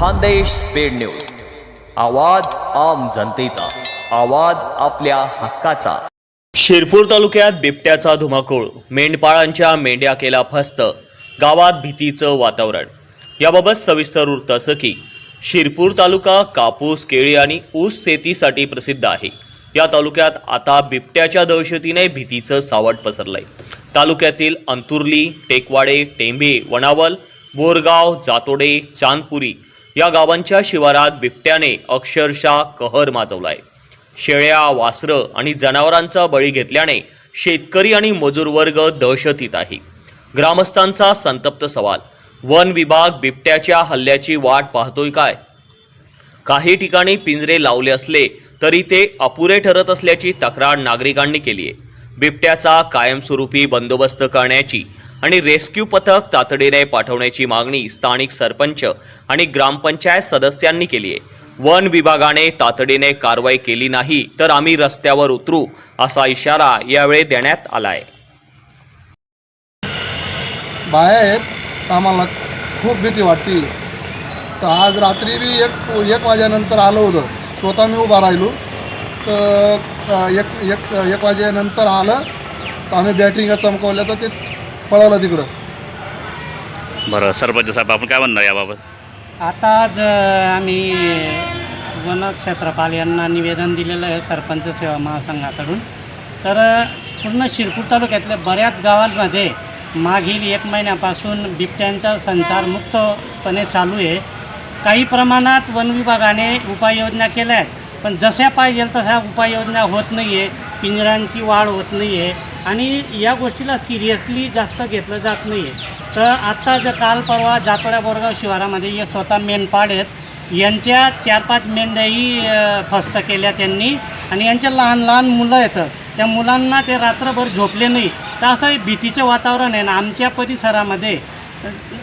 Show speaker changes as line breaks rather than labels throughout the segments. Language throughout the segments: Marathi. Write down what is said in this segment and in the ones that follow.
Khandesh paid news. आवाज आम जनतेचा. आवाज आपल्या हक्काचा. शिरपूर तालुक्यात बिबट्याचा धुमाकूळ मेंढपाळांच्या मेंढ्या केला फस्त गावात भीतीचं वातावरण. याबाबत सविस्तर वृत्त असं की शिरपूर तालुका कापूस केळी आणि ऊस शेतीसाठी प्रसिद्ध आहे. या तालुक्यात आता बिबट्याच्या दहशतीने भीतीचं सावट पसरलंय. तालुक्यातील अंतुर्ली टेकवाडे टेंभे वणावल बोरगाव जातोडे चांदपुरी या गावांच्या शिवारात बिबट्याने अक्षरशः कहर माजवलाय. शेळ्या वासरं आणि जनावरांचा बळी घेतल्याने शेतकरी आणि मजूर वर्ग दहशतीत आहे. ग्रामस्थांचा संतप्त सवाल वन विभाग बिबट्याच्या हल्ल्याची वाट पाहतोय काय? काही ठिकाणी पिंजरे लावले असले तरी ते अपुरे ठरत असल्याची तक्रार नागरिकांनी केली आहे बिबट्याचा कायमस्वरूपी बंदोबस्त करण्याची आणि रेस्क्यू पथक तातडीने पाठवण्याची मागणी स्थानिक सरपंच आणि ग्रामपंचायत सदस्यांनी केली आहे. वन विभागाने तातडीने कारवाई केली नाही तर आम्ही रस्त्यावर उतरू असा इशारा यावेळी देण्यात आलाय.
बाहेर आम्हाला खूप भीती वाटते तर आज रात्री बी एक एक वाजेनंतर आलं होतं. स्वतः मी उभा राहिलो. तर एक एक एक वाजेनंतर आलं. तर आम्ही बॅटिंग चमकवल्या तर ते पळालं तिकडं.
बरं सरपंच साहेब आपण काय म्हणणार याबाबत?
आता आज अ, आम्ही वन क्षेत्रपाल यांना निवेदन दिलेलं आहे सरपंच सेवा महासंघाकडून. तर अ, पूर्ण शिरपूर तालुक्यातल्या बऱ्याच गावांमध्ये मागील एक महिन्यापासून बिबट्यांचा संचार मुक्तपणे चालू आहे. काही प्रमाणात वन विभागाने उपाययोजना केल्या आहेत पण जशा पाहिजे तशा उपाययोजना होत नाही आहे पिंजऱ्यांची वाढ होत नाही आहे आणि या गोष्टीला सिरियसली जास्त घेतलं जात नाही आहे तर आत्ता जर काल परवा जातोड्या बोरगाव शिवारामध्ये हे स्वतः मेंढपाळ आहेत. यांच्या चार पाच मेंढ्याही फस्त केल्या त्यांनी. आणि यांच्या लहान लहान मुलं आहेत. त्या मुलांना ते रात्रभर झोपले नाही. तर असं हे भीतीचं वातावरण आहे. ना आमच्या परिसरामध्ये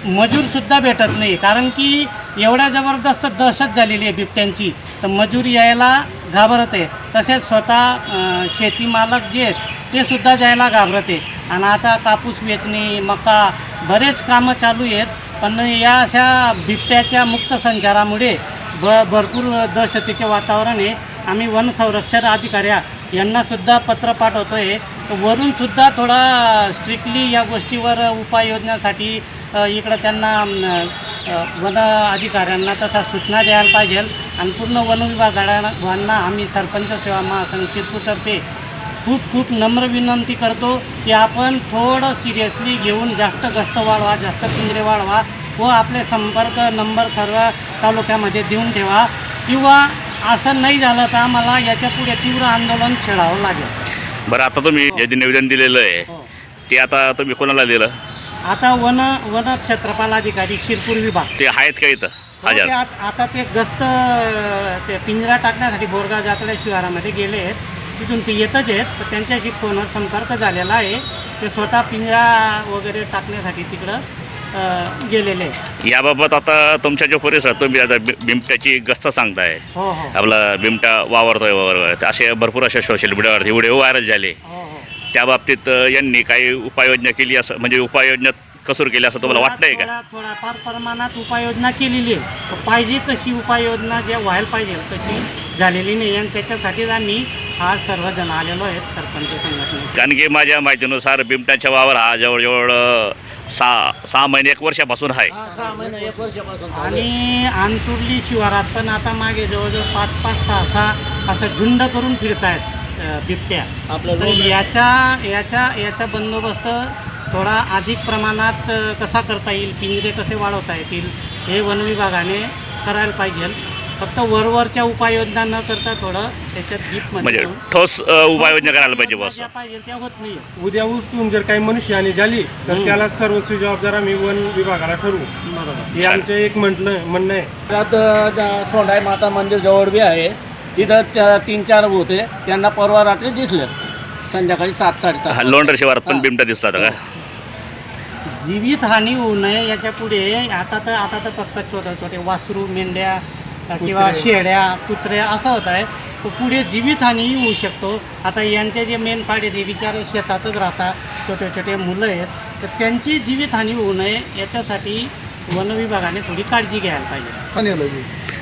मजूरसुद्धा भेटत नाही. कारण की एवढ्या जबरदस्त दहशत झालेली आहे बिबट्यांची. तर मजूर यायला घाबरत आहे. तसेच स्वतः शेतीमालक जे आहेत ते सुद्धा जायला घाबरते. आणि आता कापूस वेचणी मका बरेच कामं चालू आहेत. पण या अशा बिबट्याच्या मुक्त संचारामुळे ब भरपूर दहशतीचे वातावरण आहे. आम्ही वन संरक्षण अधिकाऱ्या यांनासुद्धा पत्र पाठवतो आहे वरूनसुद्धा थोडा स्ट्रिक्टली या गोष्टीवर उपाययोजनासाठी इकडं त्यांना वन अधिकाऱ्यांना तसा सूचना द्यायला पाहिजे आणि पूर्ण वन विभागांना आम्ही सरपंच सेवा महासंघ शिरपूरतर्फे खूप खूप नम्र विनंती करतो की आपण थोडं सिरियसली घेऊन जास्त गस्त वाढवा जास्त पिंजरे वाढवा व आपले संपर्क नंबर सर्व तालुक्यामध्ये देऊन ठेवा किंवा असं नाही झालं तर आम्हाला याच्यापुढे तीव्र आंदोलन छेडावं लागेल.
बरं आता तुम्ही जे निवेदन दिलेलं आहे
हो.
ते आता तुम्ही कोणाला दिलं?
आता वन वन क्षेत्रपाल अधिकारी शिरपूर विभाग.
ते आहेत का इथं?
हो, ते
हजार
आत- आता ते गस्त ते पिंजरा टाकण्यासाठी बोरगाव जातोड्या शिवारामध्ये गेले आहेत. तिथून ते येतच आहेत. तर त्यांच्याशी फोनवर संपर्क झालेला आहे. ते स्वतः पिंजरा वगैरे टाकण्यासाठी तिकडं अ, गेलेले आहेत.
याबाबत आता तुमच्या जो परिसर तुम्ही आता बि- बिबट्याची गस्त सांगताय.
हो हो.
आपला बिमटा वावरतोय वगैरे असे भरपूर असे सोशल मीडियावरती व्हिडिओ व्हायरल झाले.
हो हो.
त्या बाबतीत अ, यांनी काही उपाययोजना केली असं म्हणजे उपाययोजना कसूर केली असं तुम्हाला वाटतंय का?
थोडा थोडाफार प्रमाणात उपाययोजना केलेली आहे. पाहिजे तशी उपाययोजना जे व्हायला पाहिजे तशी झालेली नाही. आणि त्याच्यासाठीच आम्ही आज सर्वजण आलेलो आहेत सरपंच संघटनेत
कारण की माझ्या माहितीनुसार बिमट्याच्या वावर हा जवळजवळ अ, सहा सहा महिने एक वर्षापासून आहे.
आणि आंतुर्ली शिवारात पण आता मागे जवळजवळ पाच पाच सहा सहा असं झुंड करून फिरतायत. बिबट्या. तर याच्या याच्या याचा बंदोबस्त थोडा अधिक प्रमाणात कसा करता येईल पिंजरे कसे वाढवता येतील हे वन विभागाने करायला पाहिजे. फक्त वरवरच्या उपाययोजना न करता थोडं त्याच्यात
म्हणजे
डीपमध्ये
ठोस उपाययोजना करायला पाहिजे बस
पाहिजे त्या होत नाही
उद्या उठून जर काही मनुष्यहानी झाली तर. त्याला सर्वस्वी जबाबदार आम्ही वन विभागाला ठरवू.
बरोबर.
हे आमचं एक म्हटलं म्हणणं आहे.
त्यात सोंडाई माता मंदिर जवळ बी आहे. त्या तीन चार होते त्यांना परवा रात्री दिसले. संध्याकाळी सात
हा
साडेसात
लोंढर शिवारात पण
हा.
बिमट्या दिसला होता का?
जीवितहानी होऊ नये याच्यापुढे आता तर आता तर फक्त छोटे छोटे वासरू मेंढ्या किंवा शेळ्या कुत्र्या असं होत आहे. तर पुढे जीवितहानीही होऊ शकतो. आता यांचे जे मेन पाडे ते बिचारे शेतातच राहतात. छोटे छोटे मुलं आहेत. तर त्यांची जीवितहानी होऊ नये याच्यासाठी वन विभागाने थोडी काळजी घ्यायला पाहिजे.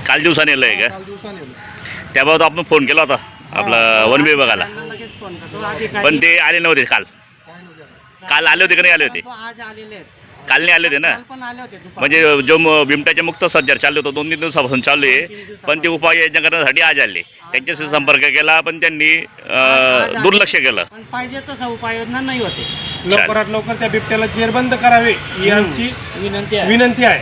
काल दिवसाने का?
काल दिवसाने आलं
त्याबाबत आपण फोन केला होता आपलं वन विभागाला
त्यांना लगेच फोन करतो अधिकारी
पण ते आले नव्हते काल. काल आले होते का नाही आले होते?
तो आज आलेले आहेत.
काल नाही आले होते ना?
काल पण आले होते दुपारी.
म्हणजे जो बिमट्याचे मुक्त सज्जर चालले होतं दोन तीन दिवसापासून चालू आहे. पण ते उपाययोजना करण्यासाठी आज आले. त्यांच्याशी संपर्क केला पण त्यांनी दुर्लक्ष केलं.
पण पाहिजे तसं उपाययोजना नाही होते.
लवकरात लवकर त्या बिबट्याला जेरबंद करावे ही आमची
विनंती आहे.
विनंती आहे.